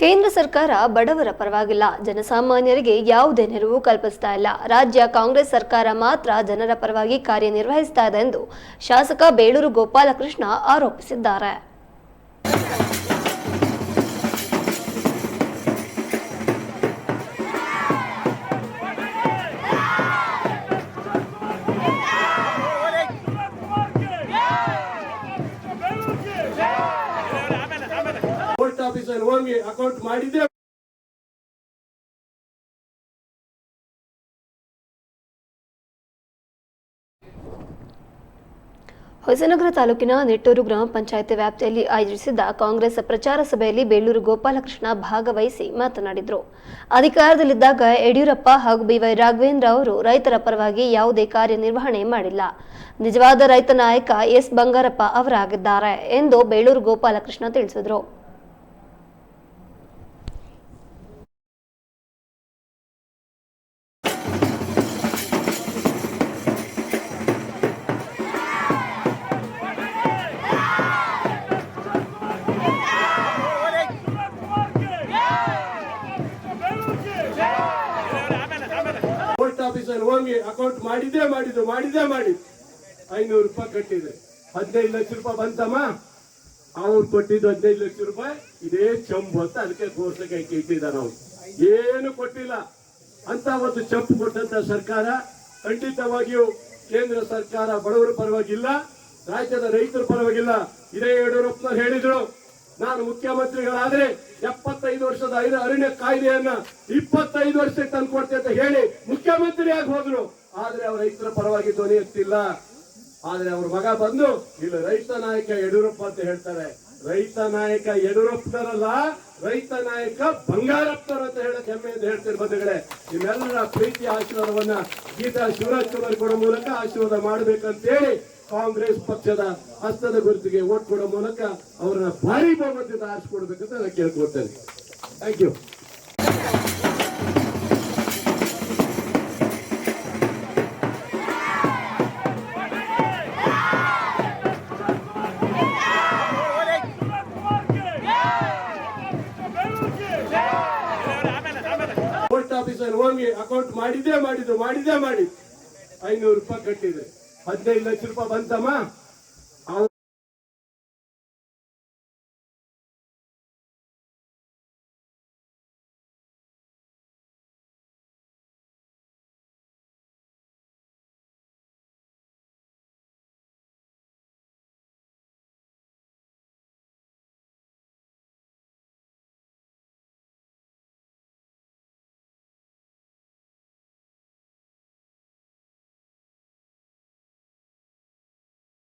ಕೇಂದ್ರ ಸರ್ಕಾರ ಬಡವರ ಪರವಾಗಿಲ್ಲ. ಜನಸಾಮಾನ್ಯರಿಗೆ ಯಾವುದೇ ನೆರವು ಕಲ್ಪಿಸ್ತಾ ಇಲ್ಲ. ರಾಜ್ಯ ಕಾಂಗ್ರೆಸ್ ಸರ್ಕಾರ ಮಾತ್ರ ಜನರ ಪರವಾಗಿ ಕಾರ್ಯನಿರ್ವಹಿಸ್ತಾ ಇದೆ ಎಂದು ಶಾಸಕ ಬೇಳೂರು ಗೋಪಾಲಕೃಷ್ಣ ಆರೋಪಿಸಿದ್ದಾರೆ. ಅಕೌಂಟ್ ಮಾಡಿದ್ದೆ ಹೊಸನಗರ ತಾಲೂಕಿನ ನೆಟ್ಟೂರು ಗ್ರಾಮ ಪಂಚಾಯತ್ ವ್ಯಾಪ್ತಿಯಲ್ಲಿ ಆಯೋಜಿಸಿದ್ದ ಕಾಂಗ್ರೆಸ್ ಪ್ರಚಾರ ಸಭೆಯಲ್ಲಿ ಬೇಳೂರು ಗೋಪಾಲಕೃಷ್ಣ ಭಾಗವಹಿಸಿ ಮಾತನಾಡಿದರು. ಅಧಿಕಾರದಲ್ಲಿದ್ದಾಗ ಯಡಿಯೂರಪ್ಪ ಹಾಗೂ ಬಿವೈ ರಾಘವೇಂದ್ರ ಅವರು ರೈತರ ಪರವಾಗಿ ಯಾವುದೇ ಕಾರ್ಯನಿರ್ವಹಣೆ ಮಾಡಿಲ್ಲ. ನಿಜವಾದ ರೈತ ನಾಯಕ ಎಸ್ ಬಂಗಾರಪ್ಪ ಅವರಾಗಿದ್ದಾರೆ ಎಂದು ಬೇಳೂರು ಗೋಪಾಲಕೃಷ್ಣ ತಿಳಿಸಿದರು. ಅಕೌಂಟ್ ಮಾಡಿದ್ದೆ ಮಾಡಿದ್ರು ಮಾಡಿದ್ದೆ ಮಾಡಿ ಐನೂರು ರೂಪಾಯಿ ಕಟ್ಟಿದೆ. ಹದಿನೈದು ಲಕ್ಷ ರೂಪಾಯಿ ಬಂತಮ್ಮ? ಅವ್ರು ಕೊಟ್ಟಿದ್ದು ಹದಿನೈದು ಲಕ್ಷ ರೂಪಾಯಿ. ಇದೇ ಚಂಬು ಅಂತ ಅದಕ್ಕೆ ಕೋರ್ಸಕ್ಕೆ ಇಟ್ಟಿದ್ದಾರೆ ಅವ್ರು. ಏನು ಕೊಟ್ಟಿಲ್ಲ. ಅಂತ ಒಂದು ಚಂಪು ಕೊಟ್ಟಂತ ಸರ್ಕಾರ ಖಂಡಿತವಾಗಿಯೂ ಕೇಂದ್ರ ಸರ್ಕಾರ ಬಡವರ ಪರವಾಗಿಲ್ಲ, ರಾಜ್ಯದ ರೈತರ ಪರವಾಗಿಲ್ಲ. ಇದೇ ಯಡಿಯೂರಪ್ಪನವ್ರು ಹೇಳಿದ್ರು. ನಾನು ಮುಖ್ಯಮಂತ್ರಿಗಳಾದ್ರೆ ಎಪ್ಪತ್ತೈದು ವರ್ಷದ ಅರಣ್ಯ ಕಾಯ್ದೆಯನ್ನ ಇಪ್ಪತ್ತೈದು ವರ್ಷಕ್ಕೆ ತಂದು ಕೊಡ್ತೇನೆ ಅಂತ ಹೇಳಿ ಮುಖ್ಯಮಂತ್ರಿ ಆಗಿ ಹೋದ್ರು. ಆದ್ರೆ ಅವ್ರ ರೈತರ ಪರವಾಗಿ ಧ್ವನಿ ಎತ್ತಿಲ್ಲ. ಆದ್ರೆ ಅವ್ರ ಮಗ ಬಂದು, ಇಲ್ಲ ರೈತ ನಾಯಕ ಯಡಿಯೂರಪ್ಪ ಅಂತ ಹೇಳ್ತಾರೆ. ರೈತ ನಾಯಕ ಯಡಿಯೂರಪ್ಪನರಲ್ಲ, ರೈತ ನಾಯಕ ಬಂಗಾರಪ್ಪನವರು ಅಂತ ಹೇಳಕ್ ಅಂತ ಹೇಳ್ತಾರೆ ಬಂಧುಗಳೇ. ನಿಮ್ಮೆಲ್ಲರ ಪ್ರೀತಿ ಆಶೀರ್ವಾದವನ್ನ ಗೀತಾ ಶಿವರಾಜ್ ಕುಮಾರ್ ಕೊಡೋ ಮೂಲಕ ಆಶೀರ್ವಾದ ಮಾಡ್ಬೇಕಂತೇಳಿ ಕಾಂಗ್ರೆಸ್ ಪಕ್ಷದ ಹಸ್ತದ ಗುರುತಿಗೆ ಓಟ್ ಕೊಡೋ ಮೂಲಕ ಅವರನ್ನ ಭಾರಿ ಬಹುಮತದಿಂದ ಆರಿಸ್ಕೊಡ್ಬೇಕಂತ ನಾನು ಕೇಳ್ಕೊಡ್ತೇನೆ ಥ್ಯಾಂಕ್ ಯು ಆಫೀಸಲ್ಲಿ ಹೋಗಿ ಅಕೌಂಟ್ ಮಾಡಿದ್ದೇ ಮಾಡಿದ್ದು, ಮಾಡಿದ್ದೇ ಮಾಡಿ ಐನೂರು ರೂಪಾಯಿ ಕಟ್ಟಿದೆ. ಹದಿನೈದು ಲಕ್ಷ ರೂಪಾಯಿ ಬಂತಮ್ಮ